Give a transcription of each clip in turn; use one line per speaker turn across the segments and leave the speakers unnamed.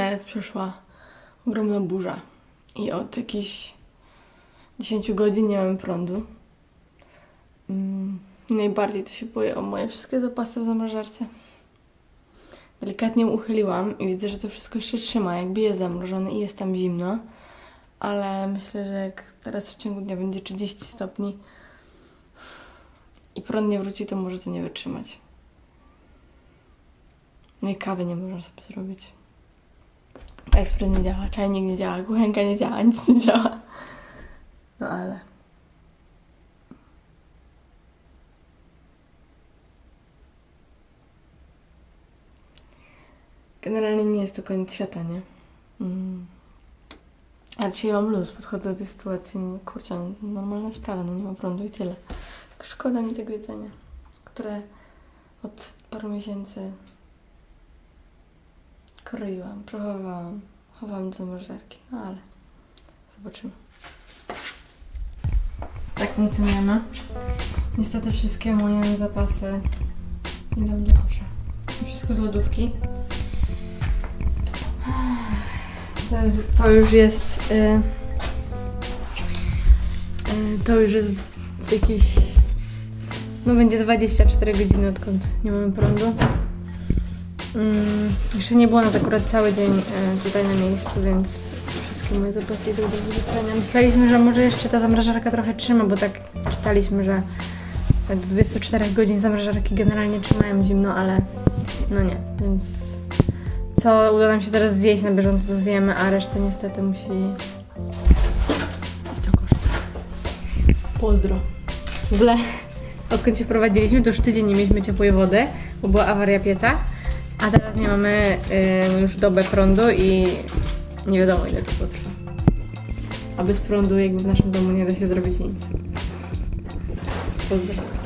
Miarę przeszła ogromna burza i od jakichś 10 godzin nie mam prądu. Mm, najbardziej to się boję o moje wszystkie zapasy w zamrażarce. Delikatnie uchyliłam i widzę, że to wszystko jeszcze trzyma, jakby jest zamrożone i jest tam zimno. Ale myślę, że jak teraz w ciągu dnia będzie 30 stopni i prąd nie wróci, to może to nie wytrzymać. No i kawy nie można sobie zrobić. Ekspres nie działa, czajnik nie działa, kuchenka nie działa, nic nie działa. No ale... Generalnie nie jest to koniec świata, nie? Mm. A dzisiaj mam luz, podchodzę do tej sytuacji, no kurczę, no, normalna sprawa, no nie ma prądu i tyle. Szkoda mi tego jedzenia, które od paru miesięcy kroiłam, przechowywałam, chowałam do zamrażarki, no ale zobaczymy. Tak funkcjonujemy. Niestety wszystkie moje zapasy idą do kosza. Wszystko z lodówki. To, jest, to już jest. Y, y, to już jest jakieś. No będzie 24 godziny odkąd nie mamy prądu. Mm, jeszcze nie było nas akurat cały dzień y, tutaj na miejscu, więc wszystkie moje zapasy idą do wyrzucenia. Myśleliśmy, że może jeszcze ta zamrażarka trochę trzyma, bo tak czytaliśmy, że do 24 godzin zamrażarki generalnie trzymają zimno, ale no nie, więc co uda nam się teraz zjeść na bieżąco, to zjemy, a resztę niestety musi iść do kosza. Pozdro. W ogóle odkąd się wprowadziliśmy, to już tydzień nie mieliśmy ciepłej wody, bo była awaria pieca, a teraz nie mamy y, już dobę prądu i nie wiadomo ile to potrwa. A bez prądu jakby w naszym domu nie da się zrobić nic. Pozdro.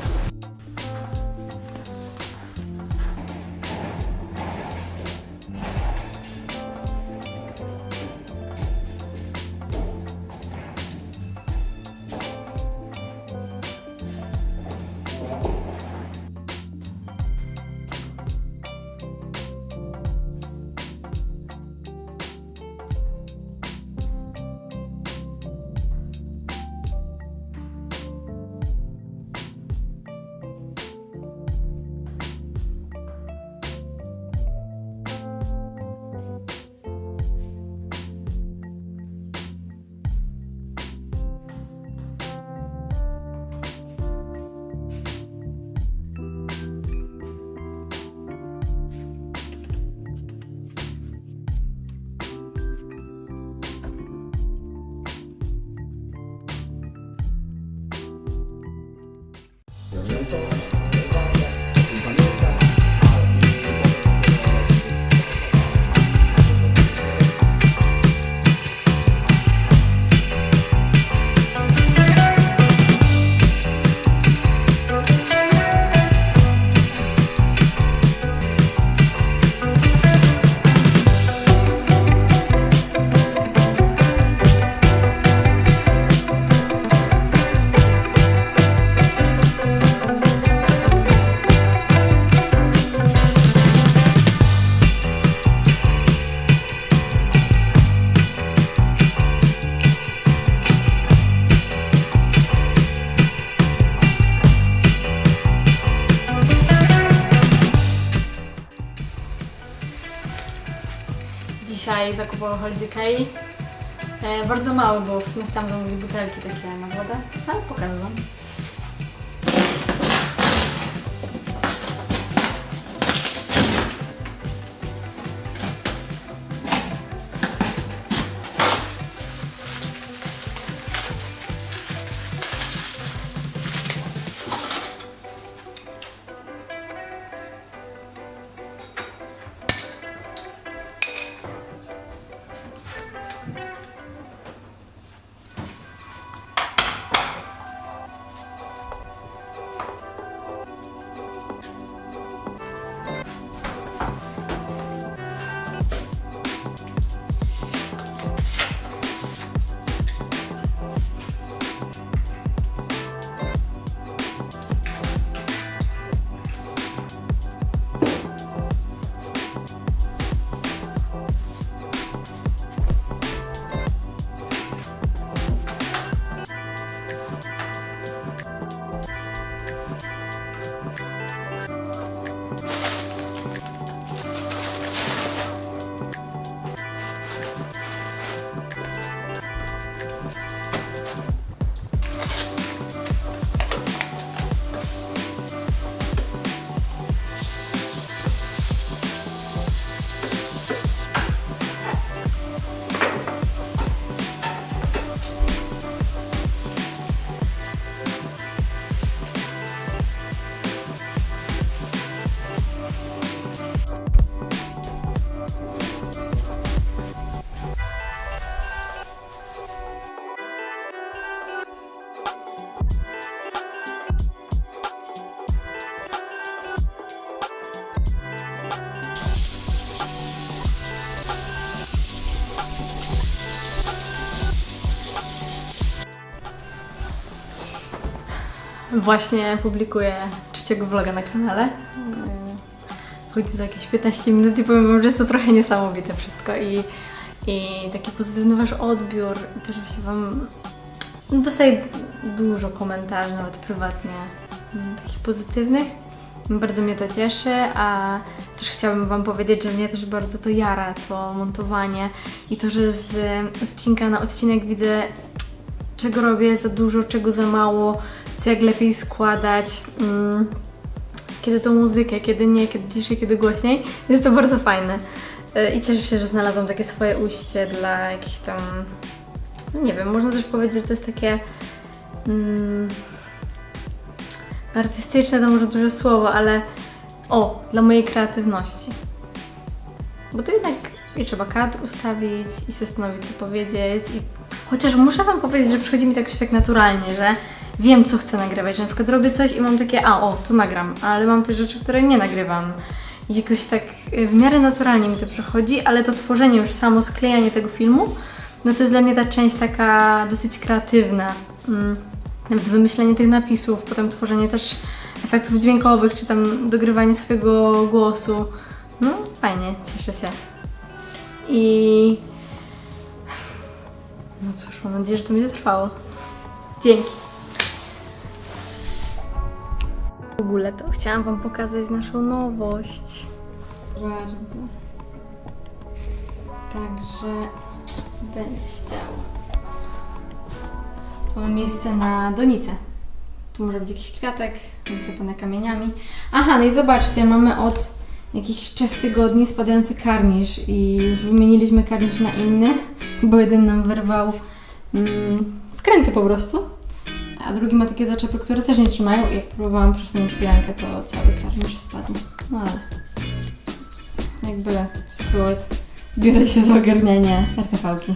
Dzisiaj zakupy alkohol z Ikei. E, bardzo mały, bo w sumie chciałam zamówić butelki takie na wodę, ale pokażę wam. Właśnie publikuję trzeciego vloga na kanale. Wchodzi za jakieś 15 minut i powiem wam, że jest to trochę niesamowite wszystko i, i taki pozytywny wasz odbiór to, że się wam no, dostaję dużo komentarzy, nawet prywatnie, mm, takich pozytywnych. Bardzo mnie to cieszy, a też chciałabym Wam powiedzieć, że mnie też bardzo to jara, to montowanie i to, że z odcinka na odcinek widzę, czego robię za dużo, czego za mało, co jak lepiej składać, mm, kiedy to muzykę, kiedy nie, kiedy ciszej, kiedy głośniej. Jest to bardzo fajne. Y, I cieszę się, że znalazłam takie swoje ujście dla jakichś tam, no nie wiem, można też powiedzieć, że to jest takie mm, artystyczne, to może duże słowo, ale o, dla mojej kreatywności. Bo to jednak i trzeba kadr ustawić i zastanowić, co powiedzieć. I... Chociaż muszę Wam powiedzieć, że przychodzi mi to jakoś tak naturalnie, że wiem, co chcę nagrywać. Na przykład robię coś i mam takie, a o, to nagram, ale mam też rzeczy, które nie nagrywam. I jakoś tak y, w miarę naturalnie mi to przychodzi, ale to tworzenie już samo, sklejanie tego filmu, no to jest dla mnie ta część taka dosyć kreatywna. Mm. Nawet wymyślenie tych napisów, potem tworzenie też efektów dźwiękowych, czy tam dogrywanie swojego głosu. No, fajnie, cieszę się. I. No cóż, mam nadzieję, że to będzie trwało. Dzięki. W ogóle to chciałam Wam pokazać naszą nowość. Bardzo. Także będzie się działo. Tu mam miejsce na donicę. Tu może być jakiś kwiatek, wysypane kamieniami. Aha, no i zobaczcie, mamy od jakichś trzech tygodni spadający karnisz i już wymieniliśmy karnisz na inny, bo jeden nam wyrwał mm, po prostu, a drugi ma takie zaczepy, które też nie trzymają i jak próbowałam przesunąć firankę, to cały karnisz spadł. No ale jakby screw it. Biorę się za ogarnianie RTV-ki.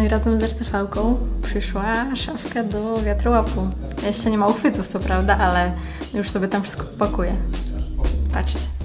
No i razem z RTV-ką przyszła szafka do wiatrołapu. Jeszcze nie ma uchwytów, co prawda, ale już sobie tam wszystko pakuję. Patrzcie.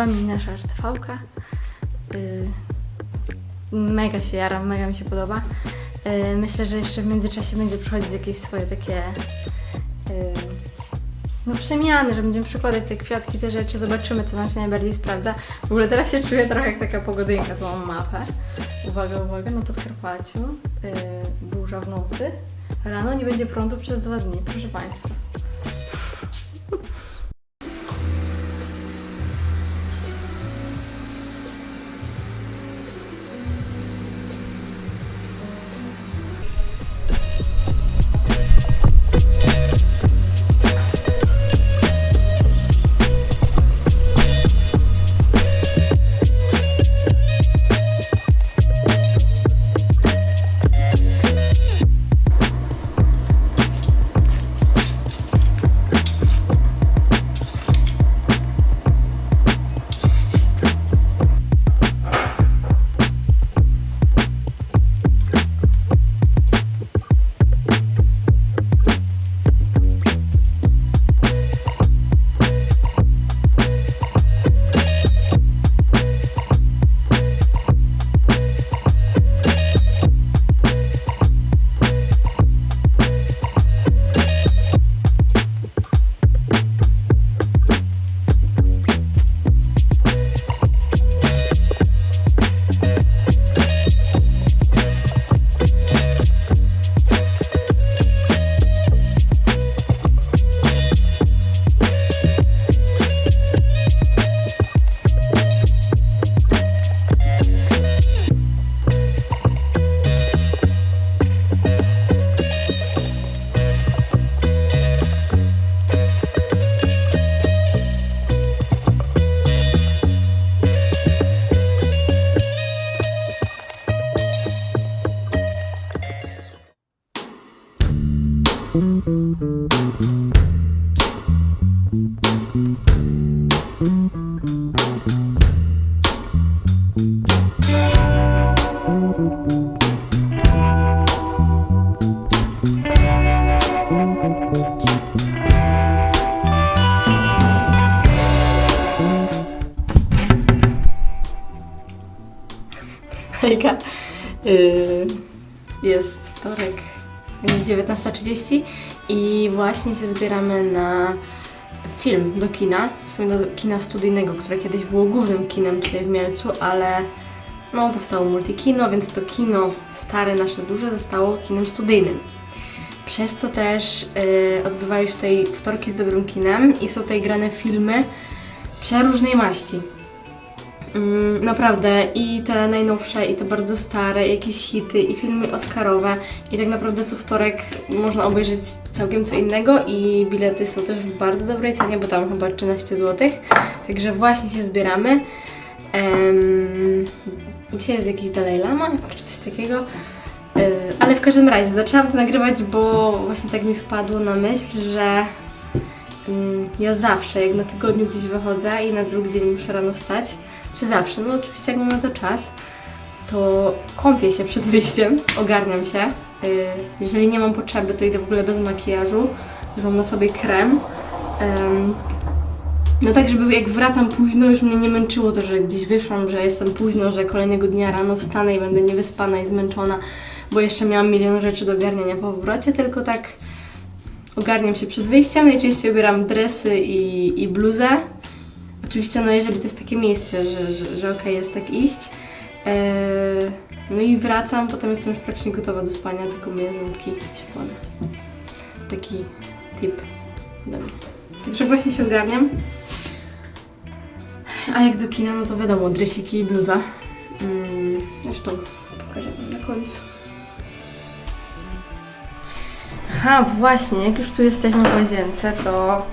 Wami nasza RTV-ka. Y, mega się jaram, mega mi się podoba. Y, myślę, że jeszcze w międzyczasie będzie przychodzić jakieś swoje takie y, no przemiany, że będziemy przykładać te kwiatki, te rzeczy, zobaczymy, co nam się najbardziej sprawdza. W ogóle teraz się czuję trochę jak taka pogodynka, tu mam mapę. Uwaga, uwaga, na Podkarpaciu, burza w nocy, rano nie będzie prądu przez dwa dni, proszę Państwa.
Właśnie się zbieramy na film do kina, w sumie do kina studyjnego, które kiedyś było głównym kinem tutaj w Mielcu, ale no powstało multikino, więc to kino stare, nasze duże zostało kinem studyjnym. Przez co też yy, odbywają się tutaj wtorki z dobrym kinem i są tutaj grane filmy przeróżnej maści. Mm, naprawdę i te najnowsze, i te bardzo stare, jakieś hity, i filmy oscarowe. I tak naprawdę co wtorek można obejrzeć całkiem co innego i bilety są też w bardzo dobrej cenie, bo tam chyba 13 zł. Właśnie właśnie się zbieramy. Em, dzisiaj jest jakiś Dalai Lama, czy coś takiego. E, ale w każdym razie zaczęłam to nagrywać, bo właśnie tak mi wpadło na myśl, że Ja zawsze, jak na tygodniu gdzieś wychodzę i na drugi dzień muszę rano wstać, czy zawsze, no oczywiście jak mam na to czas, to kąpię się przed wyjściem, ogarniam się. Yy, Jeżeli nie mam potrzeby, to idę w ogóle bez makijażu, już mam na sobie krem. No tak, żeby jak wracam późno, już mnie nie męczyło to, że gdzieś wyszłam, że jestem późno, że kolejnego dnia rano wstanę i będę niewyspana i zmęczona, bo jeszcze miałam milion rzeczy do ogarniania po powrocie, tylko tak ogarniam się przed wyjściem, najczęściej ubieram dresy i, i bluzę. Oczywiście, no jeżeli to jest takie miejsce, że, że, że okej jest tak iść. Eee, no i wracam, potem jestem już praktycznie gotowa do spania, tylko myję ząbki się kładę. Taki tip ode mnie. Także właśnie się ogarniam. A jak do kina, no to wiadomo, dresiki i bluza. Mm, zresztą pokażę Wam na końcu. Aha, właśnie, jak już tu jesteśmy w łazience, to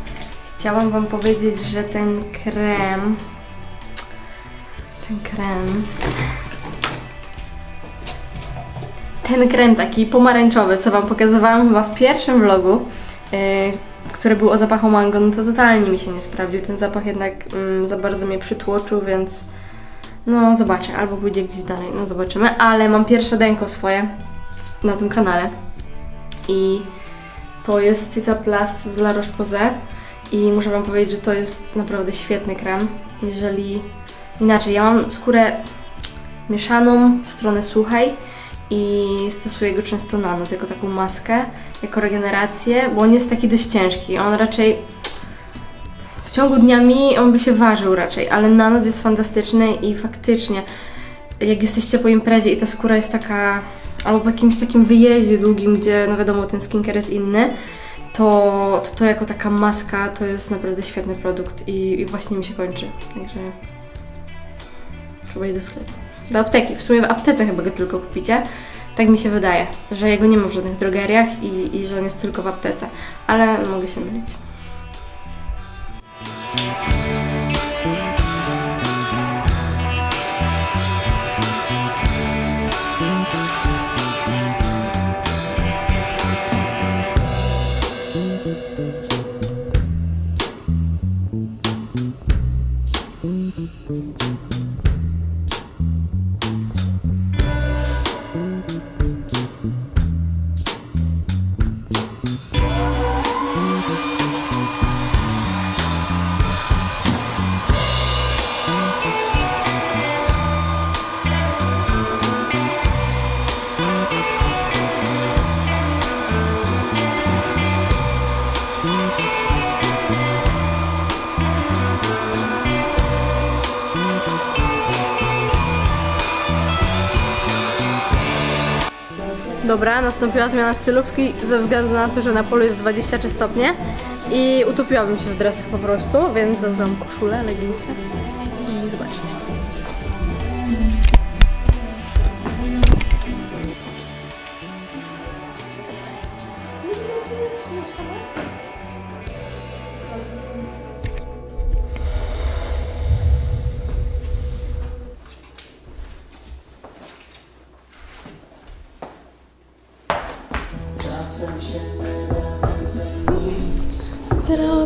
chciałam Wam powiedzieć, że ten krem. Ten krem. Ten krem taki pomarańczowy, co Wam pokazywałam chyba w pierwszym vlogu, yy, który był o zapachu mango, no to totalnie mi się nie sprawdził. Ten zapach jednak mm, za bardzo mnie przytłoczył, więc no zobaczę, albo pójdzie gdzieś dalej, no zobaczymy. Ale mam pierwsze denko swoje na tym kanale i to jest Cica Plus z La Roche-Posay I muszę Wam powiedzieć, że to jest naprawdę świetny krem. Jeżeli inaczej, ja mam skórę mieszaną w stronę suchej i stosuję go często na noc jako taką maskę, jako regenerację, bo on jest taki dość ciężki. On raczej w ciągu dnia mi on by się ważył raczej, ale na noc jest fantastyczny i faktycznie jak jesteście po imprezie i ta skóra jest taka, albo po jakimś takim wyjeździe długim, gdzie no wiadomo ten skincare jest inny, to to, to jako taka maska to jest naprawdę świetny produkt i, i właśnie mi się kończy. Także iść do sklepu. Do apteki. W sumie w aptece chyba go tylko kupicie. Tak mi się wydaje, że jego nie ma w żadnych drogeriach i, i że on jest tylko w aptece. Ale mogę się mylić. thank you Dobra, nastąpiła zmiana stylówki ze względu na to, że na polu jest 23 stopnie i utopiłabym się w dresach po prostu, więc zabrałam koszulę, leginsy